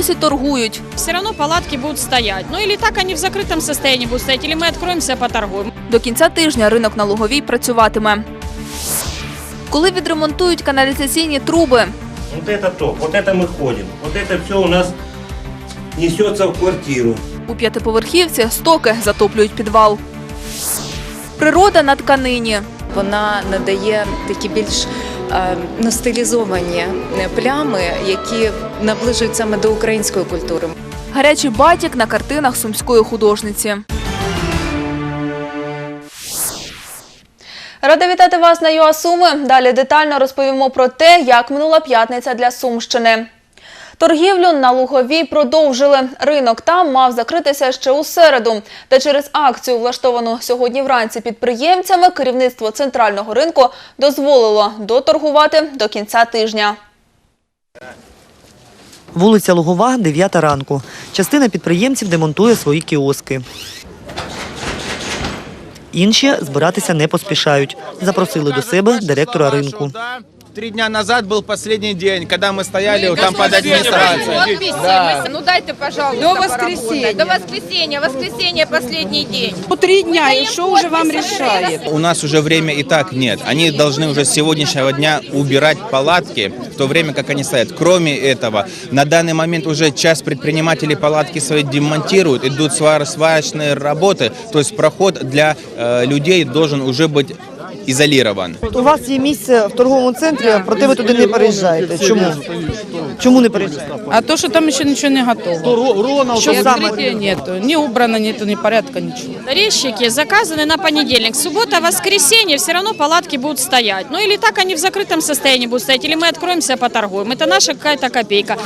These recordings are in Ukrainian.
досі торгують. Все равно палатки будут стоять. Ну или так они в закрытом состоянии будут стоять, или мы откроемся, поторгуем. До кінця тижня ринок на Луговій працюватиме. Коли відремонтують каналізаційні труби, Вот это то, вот это мы ходим. Вот это все у нас несется в квартиру. у п'ятиповерхівці стоки затоплюють підвал. Природа на тканині. Вона надає такі більш е, ну, стилізовані е, плями, які наближують саме до української культури. Гарячий батік на картинах сумської художниці. Рада вітати вас на ЮАСуми. Далі детально розповімо про те, як минула п'ятниця для Сумщини. Торгівлю на Луговій продовжили. Ринок там мав закритися ще у середу. Та через акцію, влаштовану сьогодні вранці підприємцями, керівництво центрального ринку дозволило доторгувати до кінця тижня. Вулиця Лугова, 9 ранку. Частина підприємців демонтує свої кіоски. Інші збиратися не поспішають. Запросили до себе директора ринку. Три дня назад был последний день, когда мы стояли вот там под администрацией. Да. Ну дайте, пожалуйста, До воскресенья. До воскресенья. Воскресенье последний день. По три дня, и что уже вам решает? У нас уже время и так нет. Они должны уже с сегодняшнего дня убирать палатки, в то время как они стоят. Кроме этого, на данный момент уже часть предпринимателей палатки свои демонтируют, идут свар- сварочные работы, то есть проход для э, людей должен уже быть изолирован. У вас є місце в торговому центрі, проте ви туди не переїжджаєте. Чому? Чому не переїжджаєте? А то, что там еще ничего не готово. Що И саме? открытия нету. Не убрано, нету ни порядка, ничего. Резчики заказаны на понедельник. Суббота, воскресенье, все равно палатки будут стоять. Ну или так они в закрытом состоянии будут стоять, или мы откроемся, поторгуем. Это наша какая-то копейка.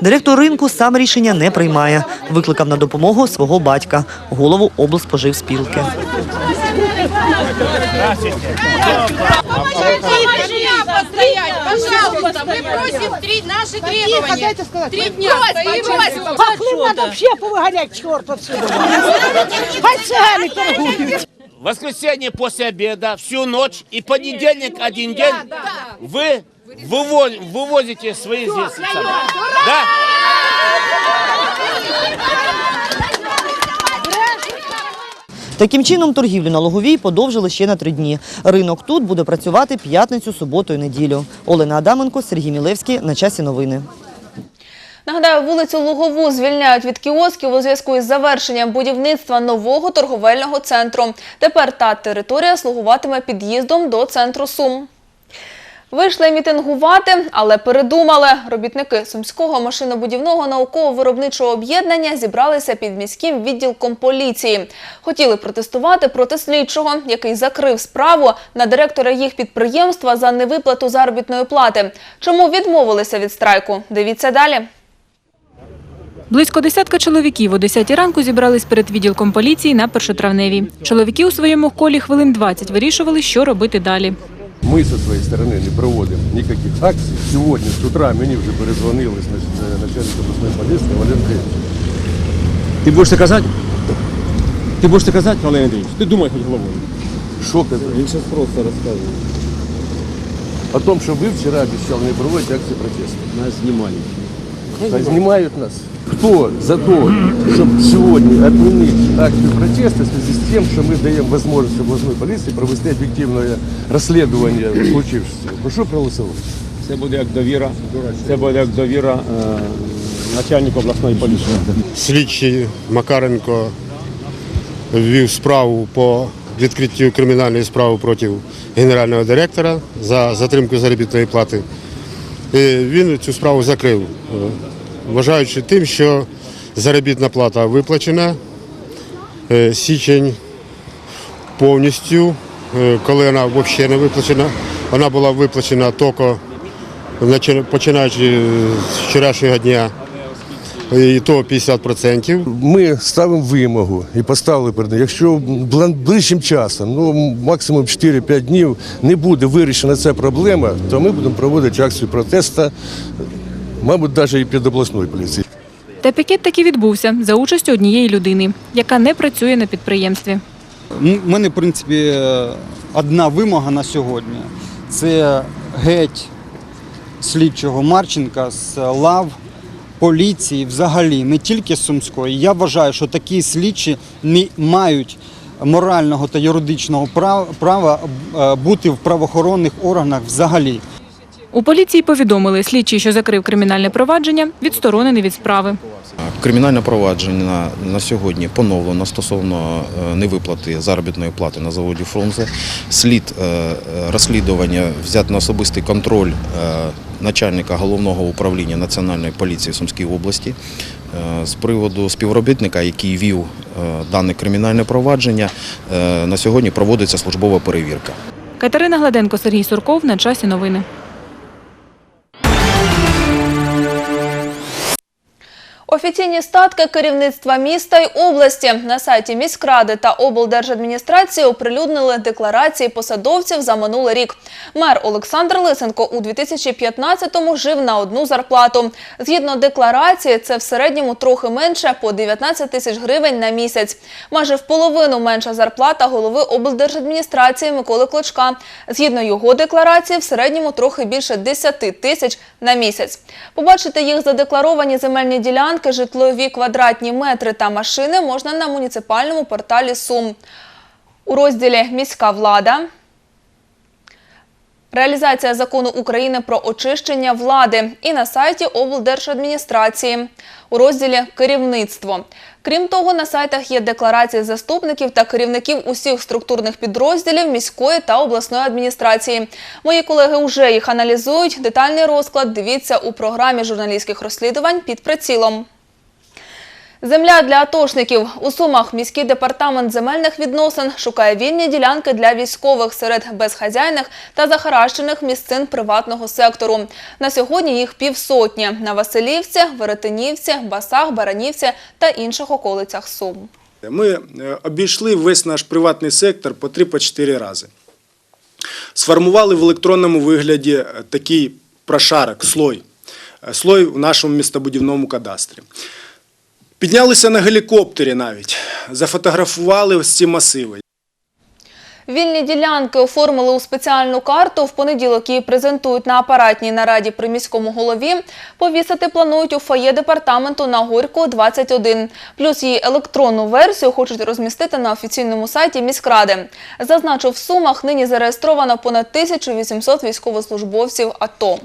Директор ринку сам рішення не приймає. Викликав на допомогу свого батька, голову облспоживспілки. Постоять, пожалуйста. Мы просим три наши требования. Три дня стоим. Хохли надо вообще повыгонять черт отсюда. Воскресенье после обеда, всю ночь и понедельник один день вы выво- вывозите свои здесь. Да? Таким чином, торгівлю на Логовій подовжили ще на три дні. Ринок тут буде працювати п'ятницю, суботу і неділю. Олена Адаменко, Сергій Мілевський. На часі новини. Нагадаю, вулицю Лугову звільняють від кіосків у зв'язку із завершенням будівництва нового торговельного центру. Тепер та територія слугуватиме під'їздом до центру Сум. Вийшли мітингувати, але передумали. Робітники Сумського машинобудівного науково-виробничого об'єднання зібралися під міським відділком поліції. Хотіли протестувати проти слідчого, який закрив справу на директора їх підприємства за невиплату заробітної плати. Чому відмовилися від страйку? Дивіться далі. Близько десятка чоловіків о 10 ранку зібрались перед відділком поліції на першотравневій. Чоловіки у своєму колі хвилин 20 вирішували, що робити далі. Ми со своей стороны не проводим никаких акций. Сегодня с утра мне уже перезвонили начальник областной начальника Валерий Андреевич. Валерій Андрійович. Ти будеш це казати? Ти будеш це казати, Валерій Андрійович? Ти думай хоч головою. Шок это. Він зараз просто розказує. О том, что вы вчера обещал не проводить акции протеста. Нас знімали. Та знімають нас. Хто за те, щоб сьогодні відмінити акцію протесту в зв'язку з тим, що ми даємо можливість обласної поліції провести об'єктивне розслідування случившегося? Прошу проголосувати. Це буде як довіра. Це буде як довіра е, начальнику обласної поліції. Слідчий Макаренко ввів справу по відкриттю кримінальної справи проти генерального директора за затримку заробітної плати. Він цю справу закрив, е, вважаючи тим, що заробітна плата виплачена, е, січень повністю, е, коли вона взагалі не виплачена, вона була виплачена тільки починаючи з вчорашнього дня, і то 50%. Ми ставимо вимогу і поставили перед ним, якщо ближчим часом, ну максимум 4-5 днів, не буде вирішена ця проблема, то ми будемо проводити акцію протесту, мабуть, навіть і під обласною поліцією. Та пікет таки відбувся за участю однієї людини, яка не працює на підприємстві. У мене, в принципі, одна вимога на сьогодні. Це геть слідчого Марченка з лав поліції, взагалі, не тільки Сумської. Я вважаю, що такі слідчі не мають морального та юридичного права, е, бути в правоохоронних органах взагалі. У поліції повідомили, слідчий, що закрив кримінальне провадження, відсторонений від справи. Кримінальне провадження на, сьогодні поновлено стосовно е, невиплати заробітної плати на заводі Фрунзе. Слід е, розслідування взяти на особистий контроль е, начальника головного управління Національної поліції в Сумській області з приводу співробітника, який вів дане кримінальне провадження. На сьогодні проводиться службова перевірка. Катерина Гладенко, Сергій Сурков. На часі новини. Офіційні статки керівництва міста й області на сайті міськради та облдержадміністрації оприлюднили декларації посадовців за минулий рік. Мер Олександр Лисенко у 2015-му жив на одну зарплату. Згідно декларації, це в середньому трохи менше по 19 тисяч гривень на місяць. Майже в половину менша зарплата голови облдержадміністрації Миколи Клочка. Згідно його декларації, в середньому трохи більше 10 тисяч на місяць. Побачити їх задекларовані земельні ділянки, житлові квадратні метри та машини можна на муніципальному порталі Сум. У розділі Міська влада Реалізація закону України про очищення влади. І на сайті облдержадміністрації у розділі Керівництво. Крім того, на сайтах є декларації заступників та керівників усіх структурних підрозділів міської та обласної адміністрації. Мої колеги вже їх аналізують. Детальний розклад дивіться у програмі журналістських розслідувань під прицілом. Земля для атошників. У Сумах міський департамент земельних відносин шукає вільні ділянки для військових серед безхазяйних та захаращених місцин приватного сектору. На сьогодні їх півсотні – на Василівці, Веретенівці, Басах, Баранівці та інших околицях Сум. Ми е, обійшли весь наш приватний сектор по 3-4 рази. Сформували в електронному вигляді е, такий прошарок, слой, е, слой в нашому містобудівному кадастрі. Піднялися на гелікоптері навіть, зафотографували ось ці масиви. Вільні ділянки оформили у спеціальну карту. В понеділок її презентують на апаратній нараді при міському голові. Повісити планують у фоє департаменту на Горького, 21. Плюс її електронну версію хочуть розмістити на офіційному сайті міськради. Зазначу, в Сумах нині зареєстровано понад 1800 військовослужбовців АТО.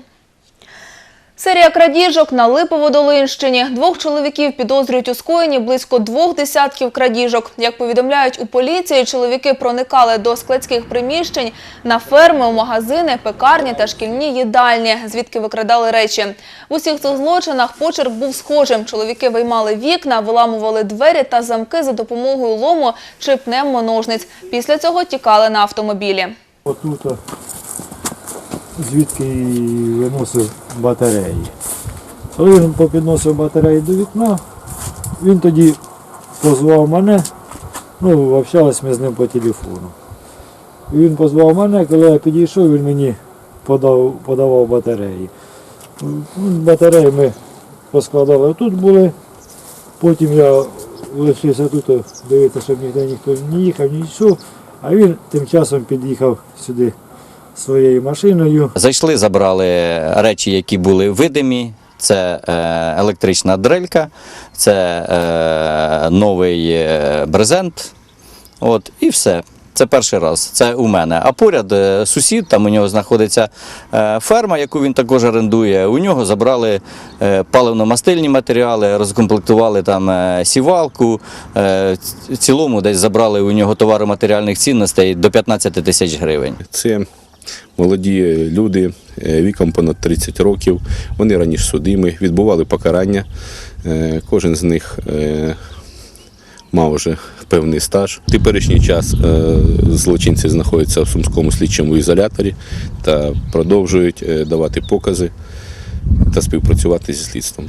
Серія крадіжок на Липово-Долинщині. Двох чоловіків підозрюють у скоєнні близько двох десятків крадіжок. Як повідомляють у поліції, чоловіки проникали до складських приміщень на ферми, у магазини, пекарні та шкільні їдальні, звідки викрадали речі. В усіх цих злочинах почерк був схожим. Чоловіки виймали вікна, виламували двері та замки за допомогою лому чи пневмоножниць. Після цього тікали на автомобілі. Отут звідки виносив батареї. Коли він попідносив батареї до вікна, він тоді позвав мене, ну, общались ми з ним по телефону. Він позвав мене, коли я підійшов, він мені подав, подавав батареї. Ну, Батареї ми поскладали тут були, потім я лишився тут дивитися, щоб ніде ніхто не їхав, не йшов, а він тим часом під'їхав сюди своєю машиною. Зайшли, забрали речі, які були видимі. Це е, електрична дрелька, це е, новий е, брезент. От, і все. Це перший раз. Це у мене. А поряд сусід, там у нього знаходиться ферма, яку він також орендує. У нього забрали паливно-мастильні матеріали, розкомплектували там сівалку. В цілому десь забрали у нього товари матеріальних цінностей до 15 тисяч гривень. Це молоді люди е, віком понад 30 років. Вони раніше судими, відбували покарання. Е, Кожен з них е, мав вже певний стаж. В теперішній час е, злочинці знаходяться в Сумському слідчому ізоляторі та продовжують е, давати покази та співпрацювати зі слідством.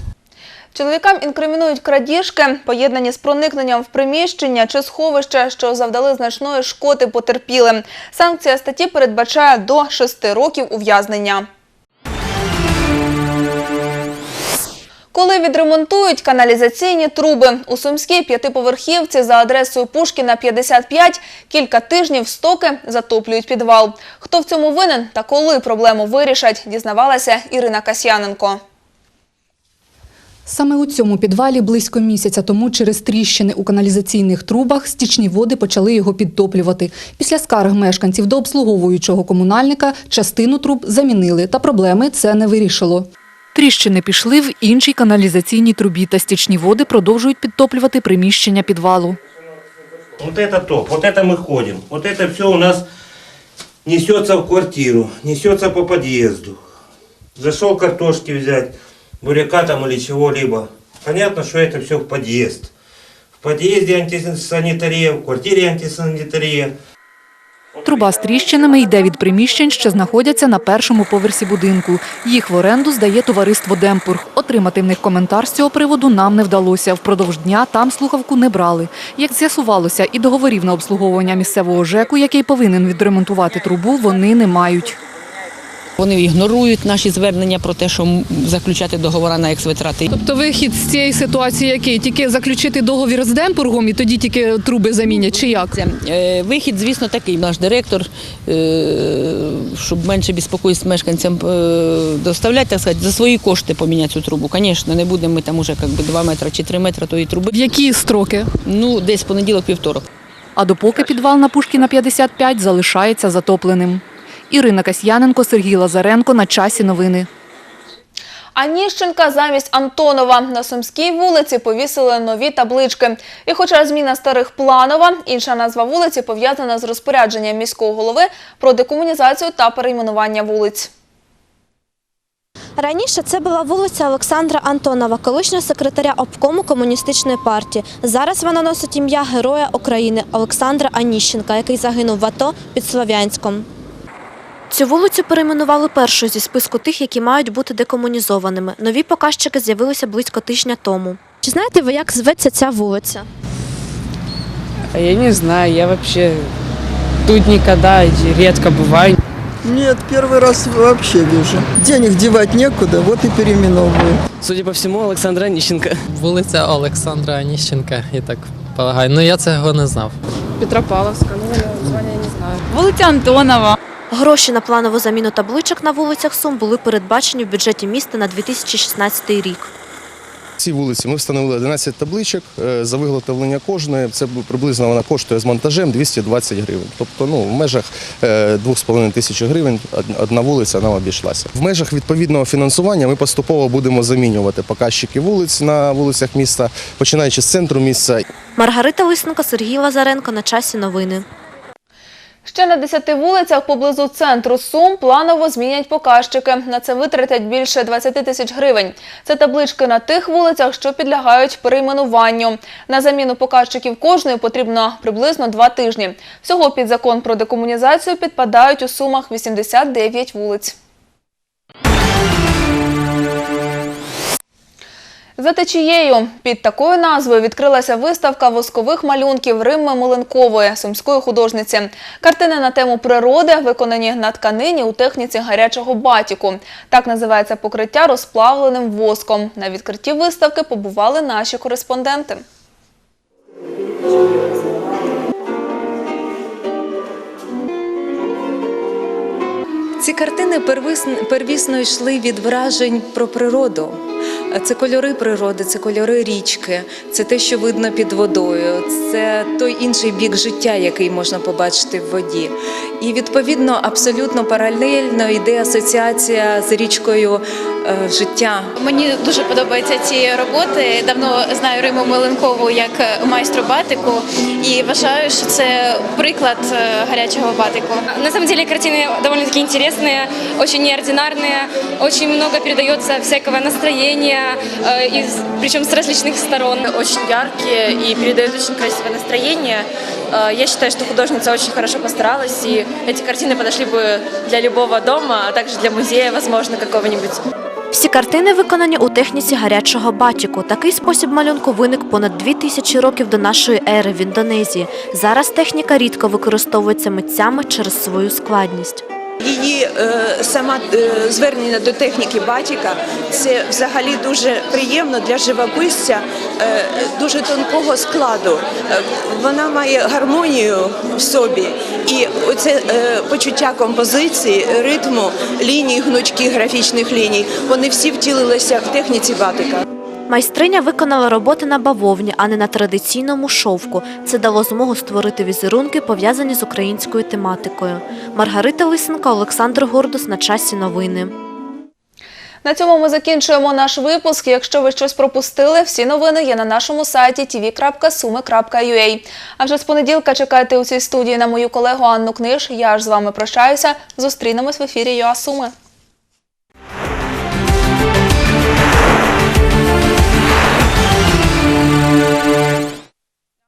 Чоловікам інкримінують крадіжки, поєднані з проникненням в приміщення чи сховище, що завдали значної шкоди потерпілим. Санкція статті передбачає до 6 років ув'язнення. Коли відремонтують каналізаційні труби у Сумській п'ятиповерхівці за адресою Пушкіна 55 кілька тижнів стоки затоплюють підвал. Хто в цьому винен та коли проблему вирішать, дізнавалася Ірина Касьяненко. Саме у цьому підвалі близько місяця тому через тріщини у каналізаційних трубах стічні води почали його підтоплювати. Після скарг мешканців до обслуговуючого комунальника частину труб замінили, та проблеми це не вирішило. Тріщини пішли в іншій каналізаційній трубі, та стічні води продовжують підтоплювати приміщення підвалу. Вот это топ, вот это мы ходим. Вот это все у нас несется в квартиру, несется по подъезду. Зашел картошки взять, буряка там или чего-либо. Понятно, что это все в подъезд. В подъезде антисанитария, в квартире антисанитария. Труба з тріщинами йде від приміщень, що знаходяться на першому поверсі будинку. Їх в оренду здає товариство Демпург. Отримати в них коментар з цього приводу нам не вдалося. Впродовж дня там слухавку не брали. Як з'ясувалося, і договорів на обслуговування місцевого ЖЕКу, який повинен відремонтувати трубу, вони не мають. Вони ігнорують наші звернення про те, що заключати договори на екс-витрати. Тобто вихід з цієї ситуації який? Тільки заключити договір з Демпургом і тоді тільки труби замінять, чи як? Е, Вихід, звісно, такий. Наш директор, е, щоб менше безпокоїть мешканцям е, доставляти, так сказати, за свої кошти поміняти цю трубу. Звісно, не будемо ми там уже як би, 2 метри чи 3 метри тої труби. В які строки? Ну, десь понеділок-вівторок. А допоки підвал на Пушкіна 55 залишається затопленим. Ірина Касьяненко, Сергій Лазаренко. На часі новини. А Ніщенка замість Антонова на Сумській вулиці повісили нові таблички. І хоча зміна старих планова, інша назва вулиці пов'язана з розпорядженням міського голови про декомунізацію та перейменування вулиць. Раніше це була вулиця Олександра Антонова, колишнього секретаря обкому комуністичної партії. Зараз вона носить ім'я Героя України Олександра Аніщенка, який загинув в АТО під Слов'янськом. Цю вулицю перейменували першою зі списку тих, які мають бути декомунізованими. Нові показчики з'явилися близько тижня тому. Чи знаєте ви, як зветься ця вулиця? А я не знаю, я вообще тут никогда и редко бываю. Нет, первый раз вообще вижу. Денег девать некуда, вот и переименовываю. Судя по всьому, Олександра Аніщенка. Вулиця Олександра Аніщенка, я так полагаю. Ну я цього не знав. Петропавловска, ну, название я не знаю. Вулиця Антонова. Гроші на планову заміну табличок на вулицях Сум були передбачені в бюджеті міста на 2016 рік. Цій вулиці ми встановили 11 табличок е, за виготовлення кожної. Це приблизно вона коштує з монтажем 220 гривень. Тобто, ну в межах е, 2,5 тисячі гривень одна вулиця нам обійшлася. В межах відповідного фінансування ми поступово будемо замінювати показчики вулиць на вулицях міста, починаючи з центру міста. Маргарита Лисенко, Сергій Лазаренко. На часі новини. Ще на 10 вулицях поблизу центру Сум планово змінять показчики. На це витратять більше 20 тисяч гривень. Це таблички на тих вулицях, що підлягають перейменуванню. На заміну показчиків кожної потрібно приблизно два тижні. Всього під закон про декомунізацію підпадають у Сумах 89 вулиць. За течією під такою назвою відкрилася виставка воскових малюнків Римми Моленкової, сумської художниці. Картини на тему природи виконані на тканині у техніці гарячого батіку. Так називається покриття розплавленим воском. На відкритті виставки побували наші кореспонденти. Ці картини первісно, йшли від вражень про природу. Це кольори природи, це кольори річки, це те, що видно під водою, це той інший бік життя, який можна побачити в воді. І відповідно абсолютно паралельно йде асоціація з річкою е, життя. Мені дуже подобаються ці роботи. Давно знаю Риму Меленкову як майстру батику і вважаю, що це приклад е, гарячого батику. На самом деле картины довольно-таки интересные, очень неординарные, очень много передается всякого настроения, э, из, причем с различных сторон. Очень яркие и передают очень красивое настроение. Э, Я считаю, что художница очень хорошо постаралась, и эти картины подошли бы для любого дома, а также для музея, возможно, какого-нибудь. Всі картини виконані у техніці гарячого батіку. Такий спосіб малюнку виник понад дві тисячі років до нашої ери в Індонезії. Зараз техніка рідко використовується митцями через свою складність. Її е, сама е, звернення до техніки батіка це взагалі дуже приємно для живописця, е, дуже тонкого складу. Е, вона має гармонію в собі, і оце е, почуття композиції, ритму, ліній, гнучких графічних ліній. Вони всі втілилися в техніці батика. Майстриня виконала роботи на бавовні, а не на традиційному шовку. Це дало змогу створити візерунки, пов'язані з українською тематикою. Маргарита Лисенко, Олександр Гордус на часі новини. На цьому ми закінчуємо наш випуск. Якщо ви щось пропустили, всі новини є на нашому сайті tv.suми.ua. А вже з понеділка чекайте у цій студії на мою колегу Анну Книж. Я ж з вами прощаюся. Зустрінемось в ефірі ЮА Суми.